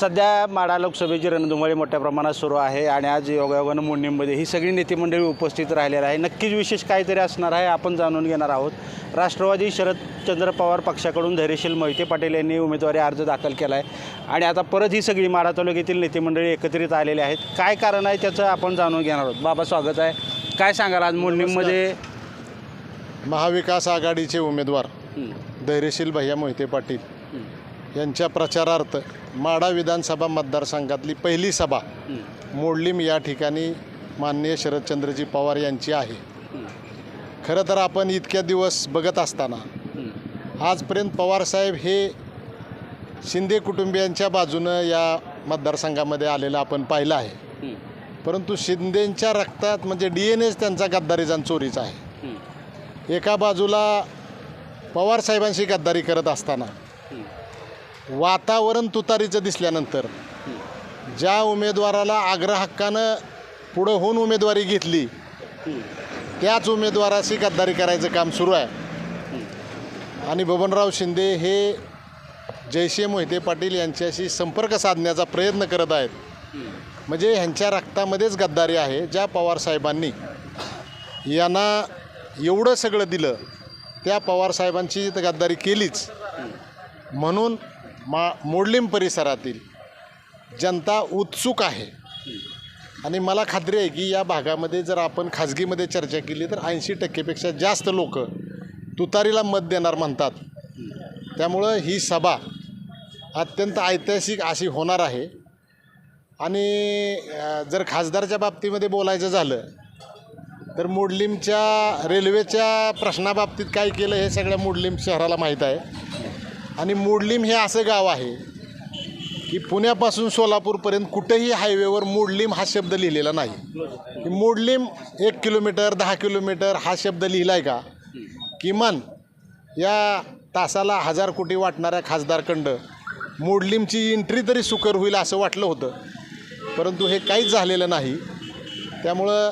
सध्या माडा लोकसभेची रणधुमाळी मोठ्या प्रमाणात सुरू आहे आणि आज योगायोगानं मोडणीमध्ये ही सगळी नेते मंडळी उपस्थित राहिलेली आहे. नक्कीच विशेष काहीतरी असणार आहे आपण जाणून घेणार आहोत. राष्ट्रवादी शरदचंद्र पवार पक्षाकडून धैर्यशील मोहिते पाटील यांनी उमेदवारी अर्ज दाखल केला आहे आणि आता परत ही सगळी माडा तालुक्यातील नेते मंडळी एकत्रित आलेले आहेत. काय कारण आहे त्याचं आपण जाणून घेणार आहोत. बाबा स्वागत आहे. काय सांगाल आज मोडणीमध्ये महाविकास आघाडीचे उमेदवार धैर्यशील भैया मोहिते पाटील. यांच्या प्रचारार्थ माडा विधानसभा मतदारसंघातली पहिली सभा मोडलीम या ठिकाणी माननीय शरदचंद्रजी पवार यांची आहे. खरं तर आपण इतक्या दिवस बघत असताना आजपर्यंत पवारसाहेब हे शिंदे कुटुंबियांच्या बाजूनं या मतदारसंघामध्ये आलेलं आपण पाहिलं आहे. परंतु शिंदेंच्या रक्तात म्हणजे डी एन एच त्यांचा गद्दारीचा आणि चोरीचा आहे. एका बाजूला पवारसाहेबांशी गद्दारी करत असताना वातावरण तुतारीचं दिसल्यानंतर ज्या उमेदवाराला आग्रहक्कानं पुढं होऊन उमेदवारी घेतली त्याच उमेदवाराशी गद्दारी करायचं काम सुरू आहे. आणि बबनराव शिंदे हे जयशे मोहिते पाटील यांच्याशी संपर्क साधण्याचा प्रयत्न करत आहेत. म्हणजे ह्यांच्या रक्तामध्येच गद्दारी आहे ज्या पवारसाहेबांनी यांना एवढं सगळं दिलं त्या पवारसाहेबांची तर गद्दारी केलीच. म्हणून मा मोडलीम परिसरातील जनता उत्सुक आहे. आणि मला खात्री आहे की या भागामध्ये जर आपण खाजगीमध्ये चर्चा केली तर ऐंशी टक्केपेक्षा जास्त लोक तुतारीला मत देणार म्हणतात. त्यामुळं ही सभा अत्यंत ऐतिहासिक अशी होणार आहे. आणि जर खासदारच्या बाबतीमध्ये बोलायचं झालं तर मुडलिमच्या रेल्वेच्या प्रश्नाबाबतीत काय केलं हे सगळ्या मुडलिम शहराला माहीत आहे. आणि मोडलीम हे असं गाव आहे की पुण्यापासून सोलापूरपर्यंत कुठेही हायवेवर मोडलीम हा शब्द लिहिलेला नाही. मुडलिम मोडलीम एक किलोमीटर दहा किलोमीटर हा शब्द लिहिला आहे का? किमान या तासाला हजार कोटी वाटणाऱ्या खासदारखंड मोडलीमची एंट्री तरी सुकर होईल असं वाटलं होतं. परंतु हे काहीच झालेलं नाही. त्यामुळं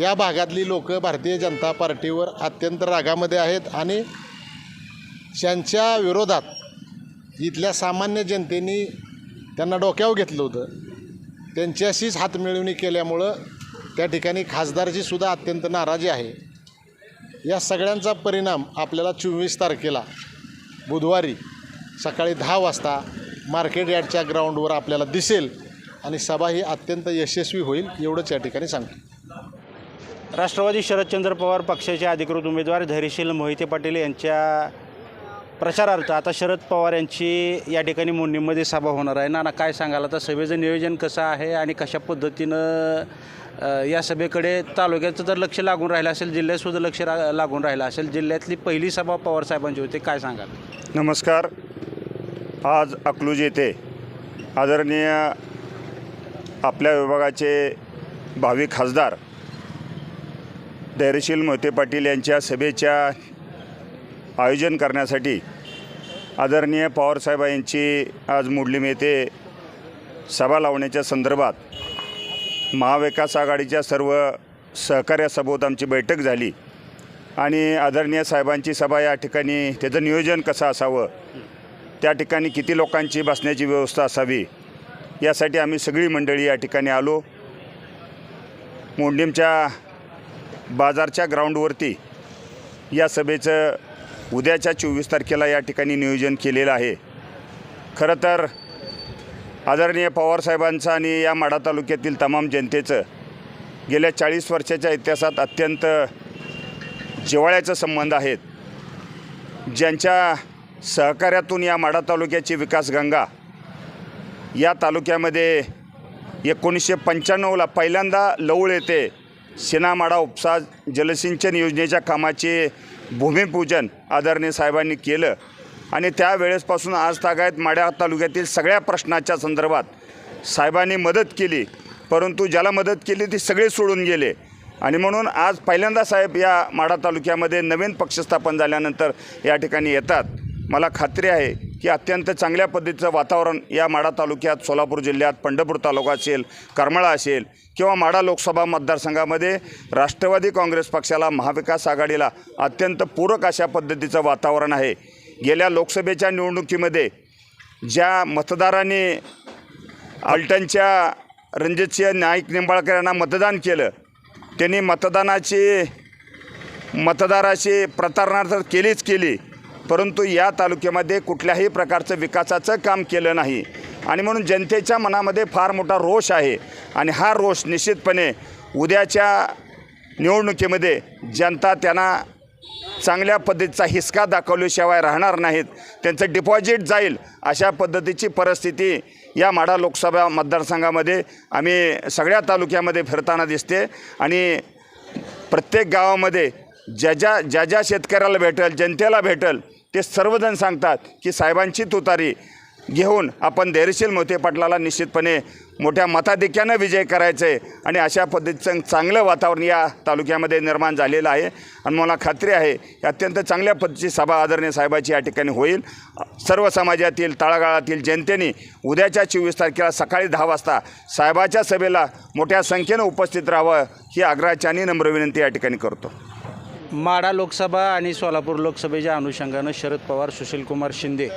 या भागातली लोक भारतीय जनता पार्टीवर अत्यंत रागामध्ये आहेत आणि त्यांच्या विरोधात इथल्या सामान्य जनतेने त्यांना डोक्यावर घेतलं होतं. त्यांच्याशीच हातमिळवणी केल्यामुळं त्या ठिकाणी खासदारची सुद्धा अत्यंत नाराजी आहे. या सगळ्यांचा परिणाम आपल्याला चोवीस तारखेला बुधवारी सकाळी दहा वाजता मार्केट यार्डच्या ग्राउंडवर आपल्याला दिसेल आणि सभा ही अत्यंत यशस्वी होईल एवढंच या ठिकाणी सांगतो. राष्ट्रवादी शरदचंद्र पवार पक्षाचे अधिकृत उमेदवार धैर्यशील मोहिते पाटील यांच्या प्रचारार्थ आता शरद पवार यांची या ठिकाणी मुंडीमध्ये सभा होणार आहे. नाना काय सांगाल? आता सभेचं नियोजन कसं आहे आणि कशा पद्धतीनं अ, या सभेकडे तालुक्याचं जर लक्ष लागून राहिलं असेल जिल्ह्यातसुद्धा लक्ष रा लागून राहिलं असेल जिल्ह्यातली पहिली सभा पवार साहेबांची होती काय सांगाल? नमस्कार. आज अकलूज येथे आदरणीय आपल्या विभागाचे भावी खासदार धैर्यशील मोहिते पाटील यांच्या सभेच्या आयोजन करण्यासाठी आदरणीय पवारसाहेब यांची आज मुडलीम येथे सभा लावण्याच्या संदर्भात महाविकास आघाडीच्या सर्व सहकार्यासोबत आमची बैठक झाली. आणि आदरणीय साहेबांची सभा या ठिकाणी त्याचं नियोजन कसं असावं त्या ठिकाणी किती लोकांची बसण्याची व्यवस्था असावी यासाठी आम्ही सगळी मंडळी या ठिकाणी आलो. मोंडीमच्या बाजारच्या ग्राउंडवरती या सभेचं उद्याच्या चोवीस तारखेला या ठिकाणी नियोजन केलेलं आहे. खरं तर आदरणीय पवारसाहेबांचं आणि या माढा तालुक्यातील तमाम जनतेचं गेल्या चाळीस वर्षाच्या इतिहासात अत्यंत जिव्हाळ्याचे संबंध आहेत. ज्यांच्या सहकार्यातून या माढा तालुक्याची विकासगंगा या तालुक्यामध्ये एकोणीसशे पंच्याण्णवला पहिल्यांदा लवळ येथे सिनामाडा उपसा जलसिंचन योजनेच्या कामाचे भूमिपूजन आदरणीय साहेबांनी केलं. आणि त्यावेळेसपासून आज तागायत माड्या तालुक्यातील सगळ्या प्रश्नाच्या संदर्भात साहेबांनी मदत केली. परंतु ज्याला मदत केली ती सगळे सोडून गेले. आणि म्हणून आज पहिल्यांदा साहेब या माढा तालुक्यामध्ये नवीन पक्ष स्थापन झाल्यानंतर या ठिकाणी येतात. मला खात्री आहे की अत्यंत चांगल्या पद्धतीचं वातावरण या माढा तालुक्यात सोलापूर जिल्ह्यात पंढरपूर तालुका असेल करमाळा असेल किंवा माढा लोकसभा मतदारसंघामध्ये राष्ट्रवादी काँग्रेस पक्षाला महाविकास आघाडीला अत्यंत पूरक अशा पद्धतीचं वातावरण आहे. गेल्या लोकसभेच्या निवडणुकीमध्ये ज्या मतदारांनी अल्टनच्या रणजितसिंह नाईक निंबाळकर यांना मतदान केलं त्यांनी मतदानाची मतदाराशी प्रतारणा तर केलीच केली. परंतु या तालुक्यामध्ये कुठल्याही प्रकारचं विकासाचं काम केलं नाही. आणि म्हणून जनतेच्या मनामध्ये फार मोठा रोष आहे. आणि हा रोष निश्चितपणे उद्याच्या निवडणुकीमध्ये जनता त्यांना चांगल्या पद्धतीचा हिसका दाखवल्याशिवाय राहणार नाहीत. त्यांचं डिपॉझिट जाईल अशा पद्धतीची परिस्थिती या माढा लोकसभा मतदारसंघामध्ये आम्ही सगळ्या तालुक्यामध्ये फिरताना दिसते. आणि प्रत्येक गावामध्ये ज्या ज्या ज्या ज्या शेतकऱ्याला भेटेल जनतेला भेटेल ते सर्वजण सांगतात की साहेबांची तुतारी घेऊन आपण धैर्यशील मोते पाटलाला निश्चितपणे मोठ्या मताधिक्यानं विजय करायचं आहे आणि अशा पद्धतीचं चांगलं वातावरण या तालुक्यामध्ये निर्माण झालेलं आहे. आणि मला खात्री आहे की अत्यंत चांगल्या पद्धतीची सभा आदरणीय साहेबाची या ठिकाणी होईल. सर्व समाजातील तळागाळातील जनतेने उद्याच्या चोवीस तारखेला सकाळी दहा वाजता साहेबाच्या सभेला मोठ्या संख्येनं उपस्थित राहावं ही आग्रहाची आणि नम्र विनंती या ठिकाणी करतो. माढा लोकसभा आणि सोलापूर लोकसभेच्या अनुषंगानं शरद पवार सुशीलकुमार शिंदे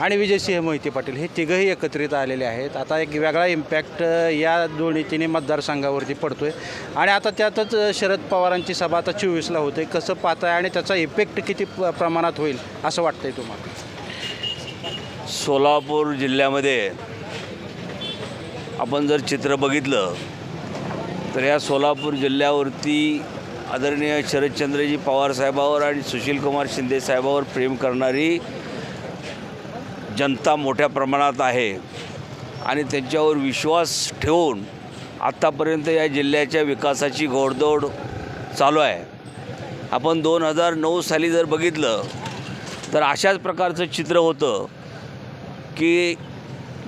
आणि विजयसिंह मोहिते पाटील हे तिघंही एकत्रित आलेले आहेत. आता एक वेगळा इम्पॅक्ट या दोन्ही तिन्ही मतदारसंघावरती पडतो आहे आणि आता त्यातच शरद पवारांची सभा आता चोवीसला होते. कसं पाहताय आणि त्याचा इफेक्ट किती प- प्रमाणात होईल असं वाटतंय तुम्हाला? सोलापूर जिल्ह्यामध्ये आपण जर चित्र बघितलं तर या सोलापूर जिल्ह्यावरती आदरणीय शरदचंद्रजी पवार साहेबावर आणि सुशीलकुमार शिंदे साहेबावर प्रेम करणारी जनता मोठ्या प्रमाणात आहे. आणि त्यांच्यावर विश्वास ठेवून आत्तापर्यंत या जिल्ह्याच्या विकासाची घोडदौड चालू आहे. आपण दोन हजार नऊ साली जर बघितलं तर अशाच प्रकारचं चित्र होतं की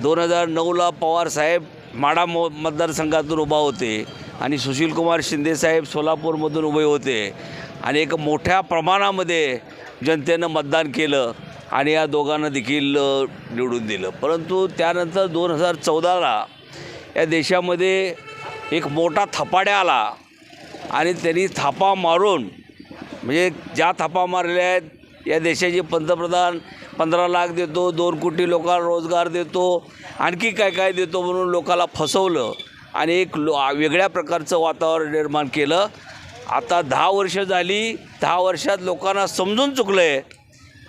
दोन हजार नऊला पवारसाहेब माडा मो मतदारसंघातून उभा होते. आणि सुशीलकुमार शिंदेसाहेब सोलापूरमधून उभे होते आणि एक मोठ्या प्रमाणामध्ये जनतेनं मतदान केलं आणि या दोघांना देखील निवडून दिलं. परंतु त्यानंतर दोन हजार चौदाला या देशामध्ये एक मोठा थपाड्या आला आणि त्यांनी थापा मारून म्हणजे ज्या थापा मारल्या आहेत या देशाचे पंतप्रधान पंधरा लाख देतो दोन कोटी लोकांना रोजगार देतो आणखी काय काय देतो म्हणून लोकाला फसवलं. आणि एक लो वेगळ्या प्रकारचं वातावरण निर्माण केलं. आता दहा वर्ष झाली दहा वर्षात लोकांना समजून चुकलं आहे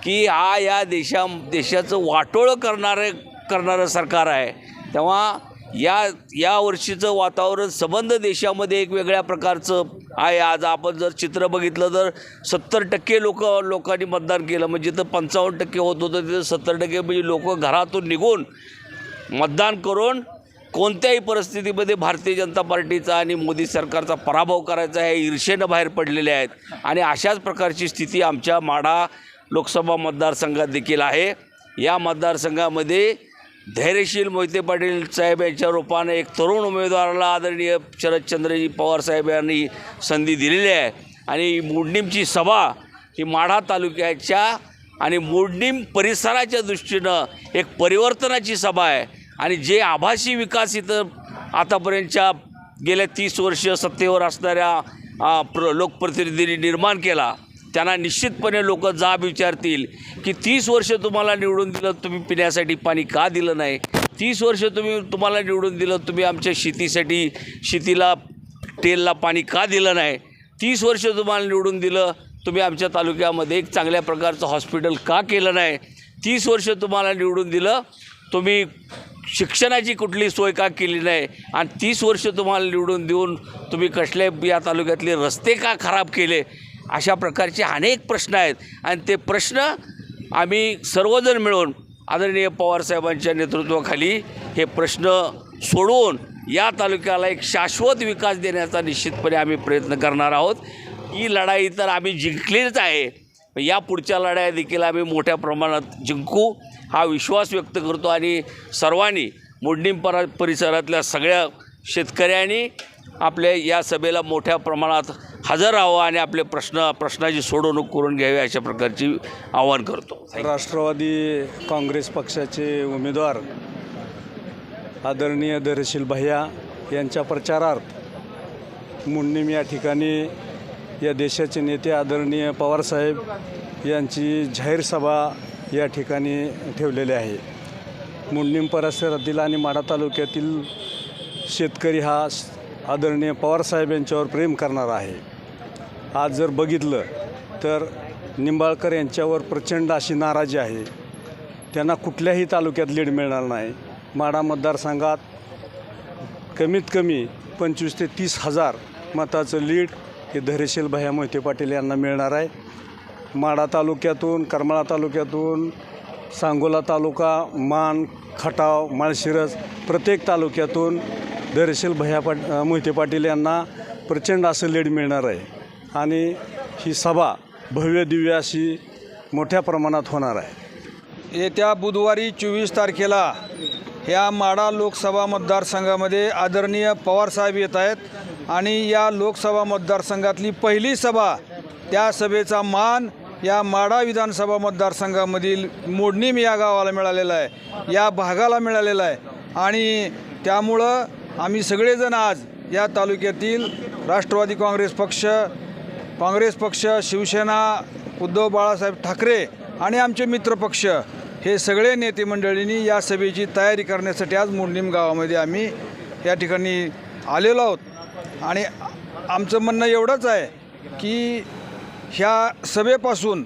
की हा या देशा देशाचं वाटोळं करणारं करणारं सरकार आहे. तेव्हा या या वर्षीचं वातावरण संबंध देशामध्ये एक वेगळ्या प्रकारचं आहे. आज आपण जर चित्र बघितलं तर सत्तर टक्के लोक लोकांनी मतदान केलं. म्हणजे जिथं पंचावन्न टक्के होत होतं तिथं सत्तर टक्के म्हणजे लोक घरातून निघून मतदान करून कोणत्याही परिस्थितीमध्ये भारतीय जनता पार्टीचा आणि मोदी सरकारचा पराभव करायचा आहे ईर्षेनं बाहेर पडलेले आहेत. आणि अशाच प्रकारची स्थिती आमच्या माढा लोकसभा मतदारसंघात देखील आहे. या मतदारसंघामध्ये धैर्यशील मोहिते पाटील साहेब यांच्या रूपाने एक तरुण उमेदवाराला आदरणीय शरदचंद्रजी पवार साहेब यांनी संधी दिलेली आहे. आणि मोडणीमची सभा ही माढा तालुक्याच्या आणि मोडणीम परिसराच्या दृष्टीनं एक परिवर्तनाची सभा आहे. आणि जे आभासी विकास इथं आतापर्यंतच्या गेल्या तीस वर्ष सत्तेवर असणाऱ्या प्र लोकप्रतिनिधींनी निर्माण केला त्यांना निश्चितपणे लोक जाब विचारतील की तीस वर्ष तुम्हाला निवडून दिलं तुम्ही पिण्यासाठी पाणी का दिलं नाही? तीस वर्ष तुम्ही तुम्हाला निवडून दिलं तुम्ही आमच्या शेतीसाठी शेतीला तेलला पाणी का दिलं नाही? तीस वर्ष तुम्हाला निवडून दिलं तुम्ही आमच्या तालुक्यामध्ये एक चांगल्या प्रकारचं हॉस्पिटल का केलं नाही? तीस वर्ष तुम्हाला निवडून दिलं तुम्ही शिक्षणाची कुठली सोय का केली नाही? आणि तीस वर्ष तुम्हाला निवडून देऊन तुम्ही कसले या तालुक्यातले रस्ते का खराब केले? अशा प्रकारचे अनेक प्रश्न आहेत. आणि ते प्रश्न आम्ही सर्वजण मिळून आदरणीय पवारसाहेबांच्या नेतृत्वाखाली हे प्रश्न सोडवून या तालुक्याला एक शाश्वत विकास देण्याचा निश्चितपणे आम्ही प्रयत्न करणार आहोत. ही लढाई तर आम्ही जिंकलीच आहे. या पुढच्या लढाया देखील आम्ही मोठ्या प्रमाणात जिंकू हा विश्वास व्यक्त करतो आणि सर्वांनी मोडणीम परा परिसरातल्या सगळ्या शेतकऱ्यांनी आपल्या या सभेला मोठ्या प्रमाणात हजर राहावं आणि आपले प्रश्न प्रश्नाची सोडवणूक करून घ्यावी अशा प्रकारची आव्हान करतो. राष्ट्रवादी काँग्रेस पक्षाचे उमेदवार आदरणीय धैर्यशील भैया यांच्या प्रचारार्थ मुंडीम या ठिकाणी या देशाचे नेते आदरणीय पवारसाहेब यांची जाहीर सभा या ठिकाणी ठेवलेली आहे. मुंडलिम परिसरातील आणि माढा तालुक्यातील शेतकरी हा आदरणीय पवारसाहेब यांच्यावर प्रेम करणार आहे. आज जर बघितलं तर निंबाळकर यांच्यावर प्रचंड अशी नाराजी आहे. त्यांना कुठल्याही तालुक्यात लीड मिळणार नाही. माढा मतदारसंघात कमीत कमी पंचवीस ते तीस हजार मताचं लीड हे धैर्यशील भैया मोहिते पाटील यांना मिळणार आहे. माढा तालुक्यातून करमाळा तालुक्यातून सांगोला तालुका मान खटाव माळशिरस प्रत्येक तालुक्यातून धैर्यशील भैया पाट मोहिते पाटील यांना प्रचंड असं लीड मिळणार आहे. आणि ही सभा भव्य दिव्य अशी मोठ्या प्रमाणात होणार आहे. येत्या बुधवारी चोवीस तारखेला ह्या माडा लोकसभा मतदारसंघामध्ये आदरणीय पवारसाहेब येत आहेत. आणि या लोकसभा मतदारसंघातली पहिली सभा त्या सभेचा मान या माडा विधानसभा मतदारसंघामधील मोडणीम या गावाला मिळालेला आहे. या भागाला मिळालेला आहे. आणि त्यामुळं आम्ही सगळेजण आज या तालुक्यातील राष्ट्रवादी काँग्रेस पक्ष काँग्रेस पक्ष शिवसेना उद्धव बाळासाहेब ठाकरे आणि आमचे मित्रपक्ष हे सगळे नेते मंडळींनी या सभेची तयारी करण्यासाठी आज मोडणीम गावामध्ये आम्ही या ठिकाणी आलेलो आहोत. आणि आमचं म्हणणं एवढंच आहे की ह्या सभेपासून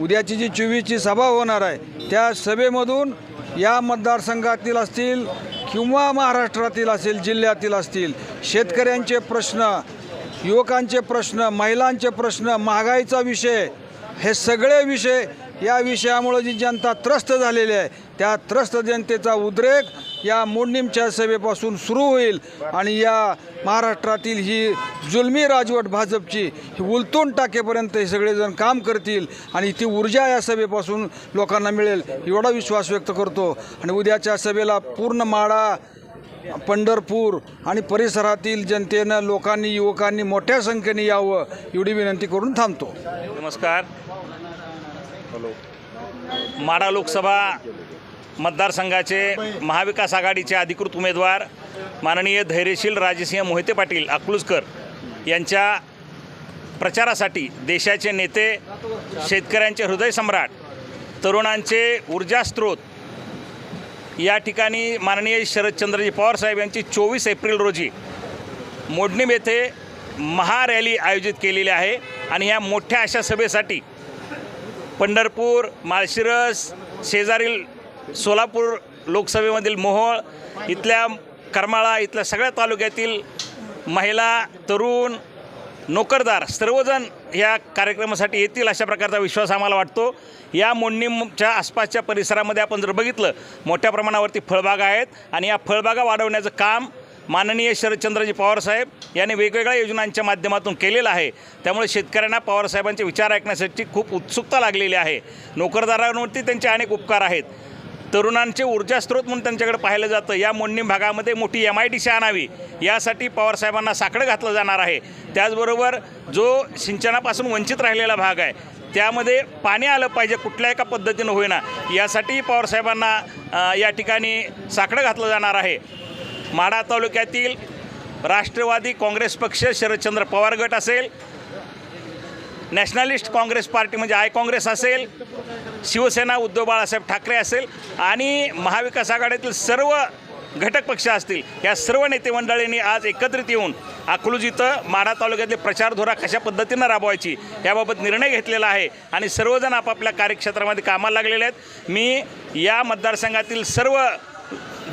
उद्याची जी चोवीसची सभा होणार आहे त्या सभेमधून या मतदारसंघातील असतील किंवा महाराष्ट्रातील असेल जिल्ह्यातील असतील शेतकऱ्यांचे प्रश्न युवकांचे प्रश्न महिलांचे प्रश्न महागाईचा विषय हे सगळे विषय या विषयामुळं जी जनता त्रस्त झालेली आहे त्या त्रस्त जनतेचा उद्रेक या मोडणीमच्या सभेपासून सुरू होईल. आणि या महाराष्ट्रातील ही जुलमी राजवट भाजपची ही उलटून टाकेपर्यंत हे सगळेजण काम करतील आणि ती ऊर्जा या सभेपासून लोकांना मिळेल एवढा विश्वास व्यक्त करतो. आणि उद्याच्या सभेला पूर्ण माळा पंढरपूर आणि परिसरातील जनतेनं लोकांनी युवकांनी मोठ्या संख्येने यावं एवढी विनंती करून थांबतो. नमस्कार. माढा लोकसभा मतदारसंघाचे महाविकास आघाडीचे अधिकृत उमेदवार माननीय धैर्यशील राजसिंह मोहिते पाटील अकलूजकर यांच्या प्रचारासाठी देशाचे नेते शेतकऱ्यांचे हृदयसम्राट तरुणांचे ऊर्जास्त्रोत या ठिकाणी माननीय शरदचंद्रजी पवारसाहेब यांची चोवीस एप्रिल रोजी मोडणीम येथे महारॅली आयोजित केलेली आहे आणि या मोठ्या अशा सभेसाठी पंढरपूर माळशिरस शेजारील सोलापूर लोकसभेमधील मोहोळ इथल्या करमाळा इथल्या सगळ्या तालुक्यातील महिला तरुण नोकरदार सर्वजण या कार्यक्रमासाठी येतील अशा प्रकारचा विश्वास आम्हाला वाटतो. या मोडणीच्या आसपासच्या परिसरामध्ये आपण जर बघितलं मोठ्या प्रमाणावरती फळबागा आहेत आणि या फळबागा वाढवण्याचं काम माननीय शरदचंद्रजी पवारसाहेब यांनी वेगवेगळ्या योजनांच्या माध्यमातून केलेलं आहे. त्यामुळे शेतकऱ्यांना पवारसाहेबांचे विचार ऐकण्यासाठी खूप उत्सुकता लागलेली आहे. नोकरदारांवरती त्यांचे अनेक उपकार आहेत. तरुणांचे ऊर्जास्रोत म्हणून त्यांच्याकडे पाहिलं जातं. या मोन्नीम भागामध्ये मोठी एम आय टी सी आणावी. यासाठी पवारसाहेबांना साकडं घातलं जाणार आहे. त्याचबरोबर जो सिंचनापासून वंचित राहिलेला भाग आहे त्यामध्ये पाणी आलं पाहिजे कुठल्या एका पद्धतीनं होईना. यासाठी पवारसाहेबांना या ठिकाणी साकडं घातलं जाणार आहे. माढा तालुक्यातील राष्ट्रवादी काँग्रेस पक्ष शरदचंद्र पवार गट असेल नॅशनलिस्ट काँग्रेस पार्टी म्हणजे आय काँग्रेस असेल शिवसेना उद्धव बाळासाहेब ठाकरे असेल आणि महाविकास आघाडीतील सर्व घटक पक्ष असतील या सर्व नेते मंडळींनी आज एकत्रित येऊन अकलूज इथं माढा तालुक्यातले प्रचार धोरा कशा पद्धतीनं राबवायची याबाबत निर्णय घेतलेला आहे आणि सर्वजण आपापल्या कार्यक्षेत्रामध्ये कामाला लागलेले आहेत. मी या मतदारसंघातील सर्व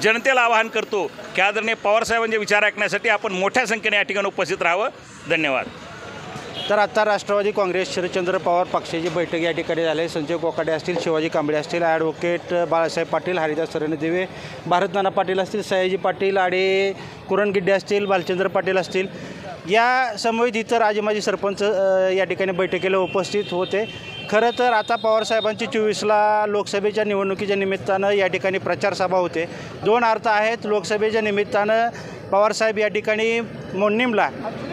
जनतेला आवाहन करतो की आदरणीय पवारसाहेबांचे विचार ऐकण्यासाठी आपण मोठ्या संख्येने या ठिकाणी उपस्थित राहावं. धन्यवाद. तर आता राष्ट्रवादी काँग्रेस शरदचंद्र पवार पक्षाची बैठक या ठिकाणी झाली आहे. संजय कोकाडे असतील शिवाजी कांबळे असतील ॲडव्होकेट बाळासाहेब पाटील हरिदास रणदिवे भारत नाना पाटील असतील सयाजी पाटील आणि कुरणगिड्डे असतील भालचंद्र पाटील असतील. या समवेत इतर आजी माजी सरपंच या ठिकाणी बैठकीला उपस्थित होते. खरं तर आता पवारसाहेबांची चोवीसला लोकसभेच्या निवडणुकीच्या निमित्तानं या ठिकाणी प्रचारसभा होते. दोन अर्थ आहेत. लोकसभेच्या निमित्तानं पवारसाहेब या ठिकाणी मोन्नीमला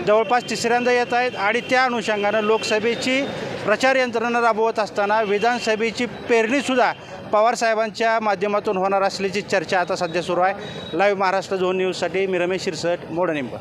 जवळपास तिसऱ्यांदा येत आहेत आणि त्या अनुषंगानं लोकसभेची प्रचार यंत्रणा राबवत असताना विधानसभेची पेरणीसुद्धा पवारसाहेबांच्या माध्यमातून होणार असल्याची चर्चा आता सध्या सुरू आहे. लाईव्ह महाराष्ट्र झोन न्यूजसाठी मी रमेश शिरसट मोडनिंब